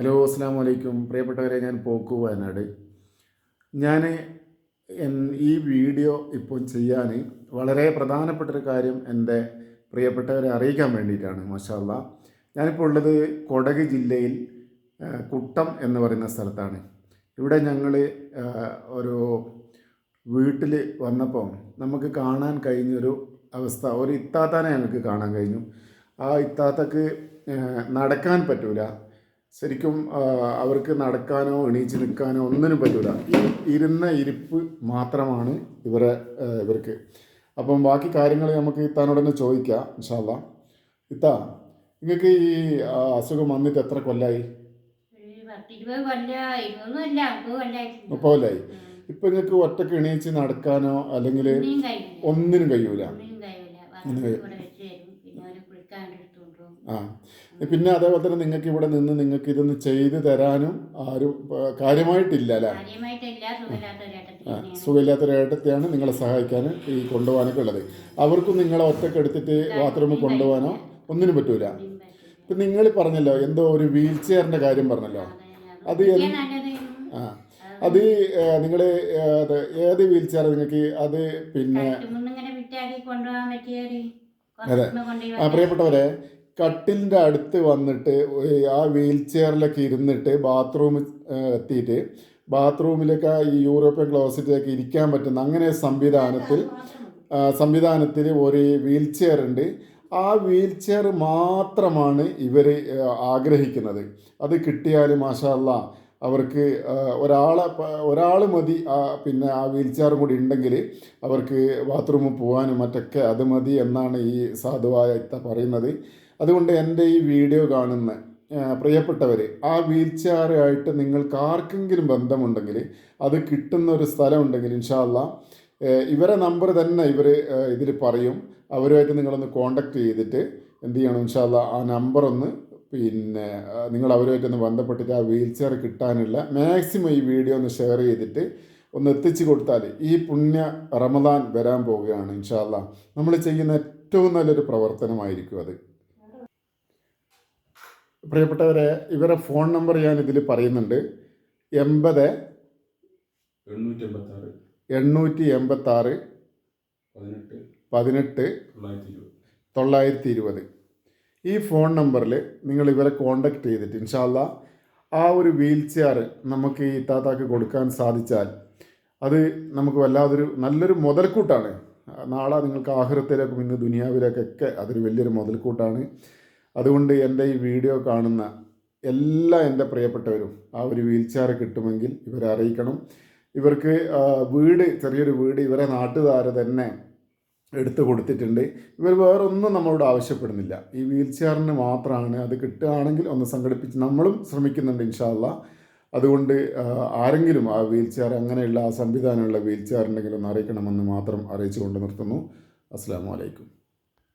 Hello അസ്സാം വലൈക്കും പ്രിയപ്പെട്ടവരെ ഞാൻ പോക്കു വയനാട്. ഞാൻ ഈ വീഡിയോ ഇപ്പോൾ ചെയ്യാൻ വളരെ പ്രധാനപ്പെട്ടൊരു കാര്യം എന്റെ പ്രിയപ്പെട്ടവരെ അറിയിക്കാൻ വേണ്ടിയിട്ടാണ് മാഷാല്ല ഞാനിപ്പോൾ ഉള്ളത് കൊടക് ജില്ലയിൽ കുട്ടം എന്ന് പറയുന്ന സ്ഥലത്താണ്. ഇവിടെ ഞങ്ങൾ ഒരു വീട്ടിൽ വന്നപ്പോൾ നമുക്ക് കാണാൻ കഴിഞ്ഞൊരു അവസ്ഥ ഒരു ഇത്താത്താനെ ഞങ്ങൾക്ക് കാണാൻ കഴിഞ്ഞു. ആ ഇത്താത്തക്ക് നടക്കാൻ പറ്റൂല. ശരിക്കും അവർക്ക് നടക്കാനോ എണീച്ച് നിൽക്കാനോ ഒന്നിനും പറ്റൂല. ഇരുന്ന ഇരിപ്പ് മാത്രമാണ് ഇവരെ ഇവർക്ക്. അപ്പം ബാക്കി കാര്യങ്ങൾ നമുക്ക് ഇത്താനോടൊന്ന് ചോദിക്കാം ഇൻഷാല്ല ഇത്ത നിങ്ങൾക്ക് ഈ അസുഖം വന്നിട്ട് എത്ര കൊല്ലായി? മുപ്പത് കൊല്ലായി. ഇപ്പം നിങ്ങൾക്ക് ഒറ്റയ്ക്ക് എണീച്ച് നടക്കാനോ അല്ലെങ്കിൽ ഒന്നിനും കഴിയൂല ഒന്നിനും കഴിയില്ല ഒന്നിനും കഴി- ഇവിടെ വെച്ച് തരും പിന്നെ ഒരു കുളിക്കാൻ എടുത്തുകൊണ്ടുപോകും ആ. പിന്നെ അതേപോലെ തന്നെ നിങ്ങൾക്ക് ഇവിടെ നിന്ന് നിങ്ങൾക്ക് ഇതൊന്ന് ചെയ്തു തരാനും ആരും കാര്യമായിട്ടില്ല അല്ലേ? സുഖമില്ലാത്തൊരു ഏട്ടത്തെയാണ് നിങ്ങളെ സഹായിക്കാൻ ഈ കൊണ്ടുപോകാനൊക്കെ ഉള്ളത് അവർക്കും നിങ്ങളെ ഒറ്റയ്ക്ക് എടുത്തിട്ട് ബാത്റൂമിൽ കൊണ്ടുപോകാനോ ഒന്നിനും പറ്റൂല. ഇപ്പൊ നിങ്ങൾ പറഞ്ഞല്ലോ എന്തോ ഒരു വീൽ ചെയറിന്റെ കാര്യം പറഞ്ഞല്ലോ. അത് ആ. അത് നിങ്ങൾ ഏത് വീൽ ചെയർ നിങ്ങൾക്ക് അത് പിന്നെ അതെ. ആ പ്രിയപ്പെട്ടവരെ കട്ടിലിന്റെ അടുത്ത് വന്നിട്ട് ആ വീൽ ചെയറിലൊക്കെ ഇരുന്നിട്ട് ബാത്റൂമിൽ എത്തിയിട്ട് ബാത്റൂമിലൊക്കെ ഈ യൂറോപ്യൻ ക്ലോസറ്റിലൊക്കെ ഇരിക്കാൻ പറ്റുന്ന അങ്ങനെ സംവിധാനത്തിൽ സംവിധാനത്തിൽ ഒരു വീൽ ചെയർ ഉണ്ട്. ആ വീൽ ചെയർ മാത്രമാണ് ഇവർ ആഗ്രഹിക്കുന്നത്. അത് കിട്ടിയാൽ മാഷാല്ല അവർക്ക് ഒരാളെ ഒരാൾ മതി. പിന്നെ ആ വീൽ ചെയറും കൂടി ഉണ്ടെങ്കിൽ അവർക്ക് ബാത്റൂമിൽ പോകാനും മറ്റൊക്കെ അത് മതി എന്നാണ് ഈ സാധുവായ ഇത്ത പറയുന്നത്. അതുകൊണ്ട് എന്റെ ഈ വീഡിയോ കാണുന്ന പ്രിയപ്പെട്ടവർ ആ വീൽ ചെയറുമായിട്ട് നിങ്ങൾക്ക് ആർക്കെങ്കിലും ബന്ധമുണ്ടെങ്കിൽ അത് കിട്ടുന്ന ഒരു സ്ഥലമുണ്ടെങ്കിൽ ഇൻഷാല്ല ഇവരെ നമ്പർ തന്നെ ഇവർ ഇതിൽ പറയും. അവരുമായിട്ട് നിങ്ങളൊന്ന് കോണ്ടാക്ട് ചെയ്തിട്ട് എന്ത് ചെയ്യണം ഇൻഷാല്ല ആ നമ്പർ ഒന്ന് പിന്നെ നിങ്ങൾ അവരുമായിട്ടൊന്ന് ബന്ധപ്പെട്ടിട്ട് ആ വീൽ ചെയർ കിട്ടാനുള്ള മാക്സിമം ഈ വീഡിയോ ഒന്ന് ഷെയർ ചെയ്തിട്ട് ഒന്ന് എത്തിച്ചു കൊടുത്താൽ ഈ പുണ്യ റമദാൻ വരാൻ പോവുകയാണ് ഇൻഷാല്ല നമ്മൾ ചെയ്യുന്ന ഏറ്റവും നല്ലൊരു പ്രവർത്തനമായിരിക്കും അത്. പ്രിയപ്പെട്ടവരെ ഇവരെ ഫോൺ നമ്പർ ഞാൻ ഇതിൽ പറയുന്നുണ്ട്. എൺപത് എണ്ണൂറ്റി എൺപത്തി ആറ് എണ്ണൂറ്റി എൺപത്തി ആറ് പതിനെട്ട് തൊള്ളായിരത്തി ഇരുപത് തൊള്ളായിരത്തി ഇരുപത് ഈ ഫോൺ നമ്പറിൽ നിങ്ങൾ ഇവരെ കോണ്ടാക്ട് ചെയ്തിട്ട് ഇൻഷാല്ല ആ ഒരു വീൽ ചെയർ നമുക്ക് ഈ താത്താക്ക് കൊടുക്കാൻ സാധിച്ചാൽ അത് നമുക്ക് വല്ലാതൊരു നല്ലൊരു മുതൽക്കൂട്ടാണ്. നാളെ നിങ്ങൾക്ക് ആഹൃത്തിലേക്കും ഇന്ന് ദുനിയാവിലേക്കൊക്കെ അതൊരു വലിയൊരു മുതൽക്കൂട്ടാണ്. അതുകൊണ്ട് എന്റെ ഈ വീഡിയോ കാണുന്ന എല്ലാ എന്റെ പ്രിയപ്പെട്ടവരും ആ ഒരു വീൽ ചെയർ കിട്ടുമെങ്കിൽ ഇവരെ അറിയിക്കണം. ഇവർക്ക് വീട് ചെറിയൊരു വീട് ഇവരെ നാട്ടുകാർ തന്നെ എടുത്തു കൊടുത്തിട്ടുണ്ട്. ഇവർ വേറൊന്നും നമ്മളോട് ആവശ്യപ്പെടുന്നില്ല. ഈ വീൽ ചെയറിന് മാത്രമാണ് അത് കിട്ടുകയാണെങ്കിൽ ഒന്ന് സംഘടിപ്പിച്ച് നമ്മളും ശ്രമിക്കുന്നുണ്ട് ഇൻഷാല്ല അതുകൊണ്ട് ആരെങ്കിലും ആ വീൽ ചെയർ അങ്ങനെയുള്ള ആ സംവിധാനമുള്ള വീൽ ചെയർ ഉണ്ടെങ്കിൽ ഒന്ന് അറിയിക്കണമെന്ന് മാത്രം അറിയിച്ചുകൊണ്ട് നിർത്തുന്നു. അസ്സാം വലൈക്കും